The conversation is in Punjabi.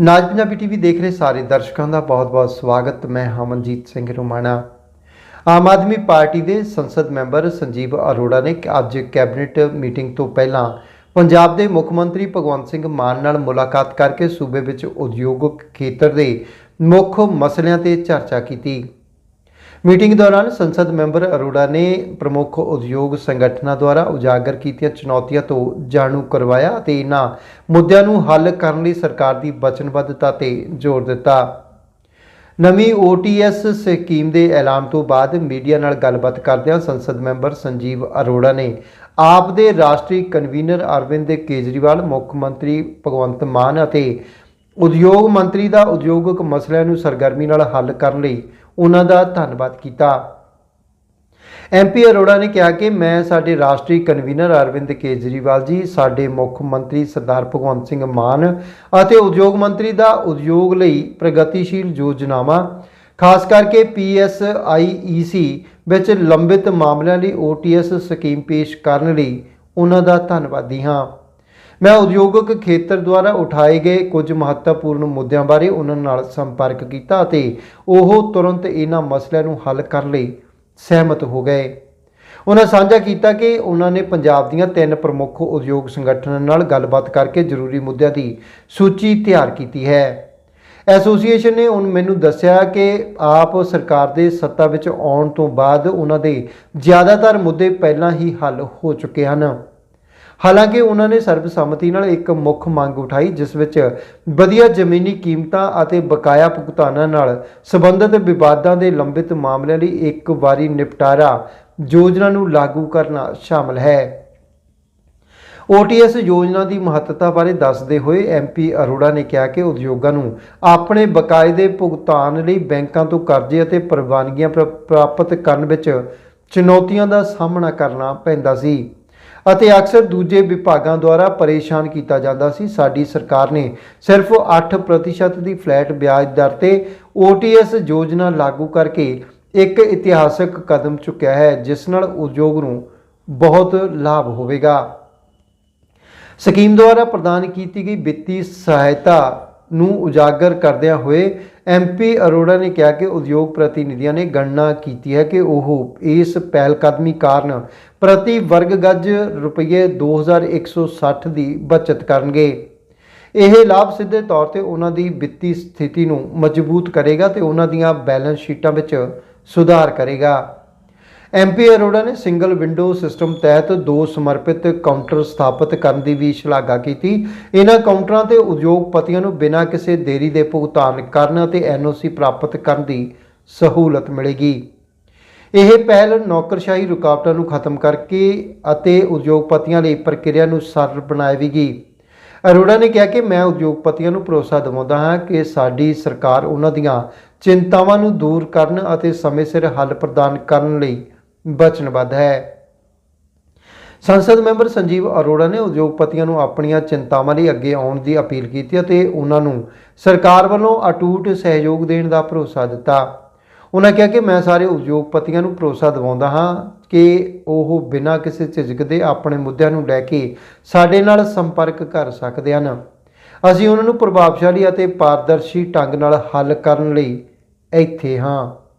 ਨਾਜ ਪੰਜਾਬੀ ਟੀਵੀ ਦੇਖ ਰਹੇ ਸਾਰੇ ਦਰਸ਼ਕਾਂ ਦਾ ਬਹੁਤ-ਬਹੁਤ ਸਵਾਗਤ। ਮੈਂ ਹਮਨਜੀਤ ਸਿੰਘ ਰੋਮਾਣਾ। ਆਮ ਆਦਮੀ ਪਾਰਟੀ ਦੇ ਸੰਸਦ ਮੈਂਬਰ ਸੰਜੀਵ ਅਰੋੜਾ ਨੇ ਅੱਜ ਕੈਬਨਿਟ ਮੀਟਿੰਗ ਤੋਂ ਪਹਿਲਾਂ ਪੰਜਾਬ ਦੇ ਮੁੱਖ ਮੰਤਰੀ ਭਗਵੰਤ ਸਿੰਘ ਮਾਨ ਨਾਲ ਮੁਲਾਕਾਤ ਕਰਕੇ ਸੂਬੇ ਵਿੱਚ ਉਦਯੋਗਿਕ ਖੇਤਰ ਦੇ ਮੁੱਖ ਮਸਲਿਆਂ ਤੇ ਚਰਚਾ ਕੀਤੀ। ਮੀਟਿੰਗ ਦੌਰਾਨ ਸੰਸਦ ਮੈਂਬਰ ਅਰੋੜਾ ਨੇ ਪ੍ਰਮੁੱਖ ਉਦਯੋਗ ਸੰਗਠਨਾਂ ਦੁਆਰਾ ਉਜਾਗਰ ਕੀਤੀਆਂ ਚੁਣੌਤੀਆਂ ਤੋਂ ਜਾਣੂ ਕਰਵਾਇਆ ਅਤੇ ਇਹਨਾਂ ਮੁੱਦਿਆਂ ਨੂੰ ਹੱਲ ਕਰਨ ਲਈ ਸਰਕਾਰ ਦੀ ਵਚਨਬੱਧਤਾ ਤੇ ਜ਼ੋਰ ਦਿੱਤਾ। ਨਵੀਂ OTS ਸਕੀਮ ਦੇ ਐਲਾਨ ਤੋਂ ਬਾਅਦ ਮੀਡੀਆ ਨਾਲ ਗੱਲਬਾਤ ਕਰਦਿਆਂ ਸੰਸਦ ਮੈਂਬਰ ਸੰਜੀਵ ਅਰੋੜਾ ਨੇ ਆਪ ਦੇ ਰਾਸ਼ਟਰੀ ਕਨਵੀਨਰ ਅਰਵਿੰਦ ਕੇਜਰੀਵਾਲ, ਮੁੱਖ ਮੰਤਰੀ ਭਗਵੰਤ ਮਾਨ ਅਤੇ ਉਦਯੋਗ ਮੰਤਰੀ ਦਾ ਉਦਯੋਗਿਕ ਮਸਲਿਆਂ ਨੂੰ ਸਰਗਰਮੀ ਨਾਲ ਹੱਲ ਕਰਨ ਲਈ ਉਹਨਾਂ ਦਾ ਧੰਨਵਾਦ ਕੀਤਾ। ਐਮਪੀ ਅਰੋੜਾ ਨੇ ਕਿਹਾ ਕਿ ਮੈਂ ਸਾਡੇ ਰਾਸ਼ਟਰੀ ਕਨਵੀਨਰ ਅਰਵਿੰਦ ਕੇਜਰੀਵਾਲ ਜੀ, ਸਾਡੇ ਮੁੱਖ ਮੰਤਰੀ ਸਰਦਾਰ ਭਗਵੰਤ ਸਿੰਘ ਮਾਨ ਅਤੇ ਉਦਯੋਗ ਮੰਤਰੀ ਦਾ ਉਦਯੋਗ ਲਈ ਪ੍ਰਗਤੀਸ਼ੀਲ ਯੋਜਨਾਵਾਂ, ਖਾਸ ਕਰਕੇ PSIEC ਵਿੱਚ ਲੰਬਿਤ ਮਾਮਲਿਆਂ ਲਈ OTS ਸਕੀਮ ਪੇਸ਼ ਕਰਨ ਲਈ ਉਹਨਾਂ ਦਾ ਧੰਨਵਾਦੀ ਹਾਂ। ਮੈਂ ਉਦਯੋਗਿਕ ਖੇਤਰ ਦੁਆਰਾ ਉਠਾਏ ਗਏ ਕੁਝ ਮਹੱਤਵਪੂਰਨ ਮੁੱਦਿਆਂ ਬਾਰੇ ਉਹਨਾਂ ਨਾਲ ਸੰਪਰਕ ਕੀਤਾ ਅਤੇ ਉਹ ਤੁਰੰਤ ਇਹਨਾਂ ਮਸਲਿਆਂ ਨੂੰ ਹੱਲ ਕਰਨ ਲਈ ਸਹਿਮਤ ਹੋ ਗਏ। ਉਹਨਾਂ ਸਾਂਝਾ ਕੀਤਾ ਕਿ ਉਹਨਾਂ ਨੇ ਪੰਜਾਬ ਦੀਆਂ ਤਿੰਨ ਪ੍ਰਮੁੱਖ ਉਦਯੋਗ ਸੰਗਠਨਾਂ ਨਾਲ ਗੱਲਬਾਤ ਕਰਕੇ ਜ਼ਰੂਰੀ ਮੁੱਦਿਆਂ ਦੀ ਸੂਚੀ ਤਿਆਰ ਕੀਤੀ ਹੈ। ਐਸੋਸੀਏਸ਼ਨ ਨੇ ਹੁਣ ਮੈਨੂੰ ਦੱਸਿਆ ਕਿ ਆਪ ਸਰਕਾਰ ਦੇ ਸੱਤਾ ਵਿੱਚ ਆਉਣ ਤੋਂ ਬਾਅਦ ਉਹਨਾਂ ਦੇ ਜ਼ਿਆਦਾਤਰ ਮੁੱਦੇ ਪਹਿਲਾਂ ਹੀ ਹੱਲ ਹੋ ਚੁੱਕੇ ਹਨ। ਹਾਲਾਂਕਿ ਉਹਨਾਂ ਨੇ ਸਰਬਸੰਮਤੀ ਨਾਲ ਇੱਕ ਮੁੱਖ ਮੰਗ ਉਠਾਈ, ਜਿਸ ਵਿੱਚ ਵਧੀਆ ਜ਼ਮੀਨੀ ਕੀਮਤਾਂ ਅਤੇ ਬਕਾਇਆ ਭੁਗਤਾਨਾਂ ਨਾਲ ਸੰਬੰਧਿਤ ਵਿਵਾਦਾਂ ਦੇ ਲੰਬਿਤ ਮਾਮਲਿਆਂ ਲਈ ਇੱਕ ਵਾਰੀ ਨਿਪਟਾਰਾ ਯੋਜਨਾ ਨੂੰ ਲਾਗੂ ਕਰਨਾ ਸ਼ਾਮਲ ਹੈ। OTS ਯੋਜਨਾ ਦੀ ਮਹੱਤਤਾ ਬਾਰੇ ਦੱਸਦੇ ਹੋਏ ਐਮਪੀ ਅਰੋੜਾ ਨੇ ਕਿਹਾ ਕਿ ਉਦਯੋਗਾਂ ਨੂੰ ਆਪਣੇ ਬਕਾਇਦੇ ਭੁਗਤਾਨ ਲਈ ਬੈਂਕਾਂ ਤੋਂ ਕਰਜ਼ੇ ਅਤੇ ਪ੍ਰਵਾਨਗੀਆਂ ਪ੍ਰ- ਪ੍ਰਾਪਤ ਕਰਨ ਵਿੱਚ ਚੁਣੌਤੀਆਂ ਦਾ ਸਾਹਮਣਾ ਕਰਨਾ ਪੈਂਦਾ ਸੀ। ਅਤੇ ਅਕਸਰ ਦੂਜੇ ਵਿਭਾਗਾਂ ਦੁਆਰਾ ਪਰੇਸ਼ਾਨ ਕੀਤਾ ਜਾਂਦਾ ਸੀ। ਸਾਡੀ ਸਰਕਾਰ ਨੇ ਸਿਰਫ 8% ਦੀ ਫਲੈਟ ਵਿਆਜ ਦਰ ਤੇ OTS ਯੋਜਨਾ ਲਾਗੂ ਕਰਕੇ ਇੱਕ ਇਤਿਹਾਸਕ ਕਦਮ ਚੁੱਕਿਆ ਹੈ, ਜਿਸ ਨਾਲ ਉਦਯੋਗ ਨੂੰ ਬਹੁਤ ਲਾਭ ਹੋਵੇਗਾ। ਸਕੀਮ ਦੁਆਰਾ ਪ੍ਰਦਾਨ ਕੀਤੀ ਗਈ ਵਿੱਤੀ ਸਹਾਇਤਾ ਨੂੰ ਉਜਾਗਰ ਕਰਦਿਆਂ ਹੋਏ ਐਮਪੀ ਅਰੋੜਾ ਨੇ ਕਿਹਾ ਕਿ ਉਦਯੋਗ ਪ੍ਰਤੀਨਿਧੀਆਂ ਨੇ ਗਣਨਾ ਕੀਤੀ ਹੈ ਕਿ ਉਹ ਇਸ ਪਹਿਲਕਦਮੀ ਕਾਰਨ ਪ੍ਰਤੀ ਵਰਗ ਗੱਜ ਰੁਪਏ 2160 ਦੀ ਬਚਤ ਕਰਨਗੇ। ਇਹ ਲਾਭ ਸਿੱਧੇ ਤੌਰ ਤੇ ਉਹਨਾਂ ਦੀ ਵਿੱਤੀ ਸਥਿਤੀ ਨੂੰ ਮਜ਼ਬੂਤ ਕਰੇਗਾ ਤੇ ਉਹਨਾਂ ਦੀਆਂ ਬੈਲੈਂਸ ਸ਼ੀਟਾਂ ਵਿੱਚ ਸੁਧਾਰ ਕਰੇਗਾ। ਐਮਪੀ ਅਰੋੜਾ ਨੇ ਸਿੰਗਲ ਵਿੰਡੋ ਸਿਸਟਮ ਤਹਿਤ ਦੋ ਸਮਰਪਿਤ ਕਾਊਂਟਰ ਸਥਾਪਿਤ ਕਰਨ ਦੀ ਵੀ ਸ਼ਲਾਘਾ ਕੀਤੀ। ਇਹਨਾਂ ਕਾਊਂਟਰਾਂ ਤੇ ਉਦਯੋਗਪਤੀਆਂ ਨੂੰ ਬਿਨਾਂ ਕਿਸੇ ਦੇਰੀ ਦੇ ਭੁਗਤਾਨ ਕਰਨ ਅਤੇ ਐਨਓਸੀ ਪ੍ਰਾਪਤ ਕਰਨ ਦੀ ਸਹੂਲਤ ਮਿਲੇਗੀ। ਇਹ ਪਹਿਲ ਨੌਕਰਸ਼ਾਹੀ ਰੁਕਾਵਟਾਂ ਨੂੰ ਖਤਮ ਕਰਕੇ ਅਤੇ ਉਦਯੋਗਪਤੀਆਂ ਲਈ ਪ੍ਰਕਿਰਿਆ ਨੂੰ ਸਰਲ ਬਣਾਵੇਗੀ ਅਰੋੜਾ ਨੇ ਕਿਹਾ ਕਿ ਮੈਂ ਉਦਯੋਗਪਤੀਆਂ ਨੂੰ ਭਰੋਸਾ ਦਿਵਾਉਂਦਾ ਹਾਂ ਕਿ ਸਾਡੀ ਸਰਕਾਰ ਉਹਨਾਂ ਦੀਆਂ ਚਿੰਤਾਵਾਂ ਨੂੰ ਦੂਰ ਕਰਨ ਅਤੇ ਸਮੇਂ ਸਿਰ ਹੱਲ ਪ੍ਰਦਾਨ ਕਰਨ ਲਈ ਵਚਨਬੱਧ ਹੈ। ਸੰਸਦ ਮੈਂਬਰ ਸੰਜੀਵ ਅਰੋੜਾ ਨੇ ਉਦਯੋਗਪਤੀਆਂ ਨੂੰ ਆਪਣੀਆਂ ਚਿੰਤਾਵਾਂ ਲਈ ਅੱਗੇ ਆਉਣ ਦੀ ਅਪੀਲ ਕੀਤੀ ਅਤੇ ਉਹਨਾਂ ਨੂੰ ਸਰਕਾਰ ਵੱਲੋਂ ਅਟੂਟ ਸਹਿਯੋਗ ਦੇਣ ਦਾ ਭਰੋਸਾ ਦਿੱਤਾ। ਉਹਨਾਂ ਕਿਹਾ ਕਿ ਮੈਂ ਸਾਰੇ ਉਦਯੋਗਪਤੀਆਂ ਨੂੰ ਭਰੋਸਾ ਦਿਵਾਉਂਦਾ ਹਾਂ ਕਿ ਉਹ ਬਿਨਾਂ ਕਿਸੇ ਝਿਜਕ ਦੇ ਆਪਣੇ ਮੁੱਦਿਆਂ ਨੂੰ ਲੈ ਕੇ ਸਾਡੇ ਨਾਲ ਸੰਪਰਕ ਕਰ ਸਕਦੇ ਹਨ। ਅਸੀਂ ਉਹਨਾਂ ਨੂੰ ਪ੍ਰਭਾਵਸ਼ਾਲੀ ਅਤੇ ਪਾਰਦਰਸ਼ੀ ਢੰਗ ਨਾਲ ਹੱਲ ਕਰਨ ਲਈ ਇੱਥੇ ਹਾਂ।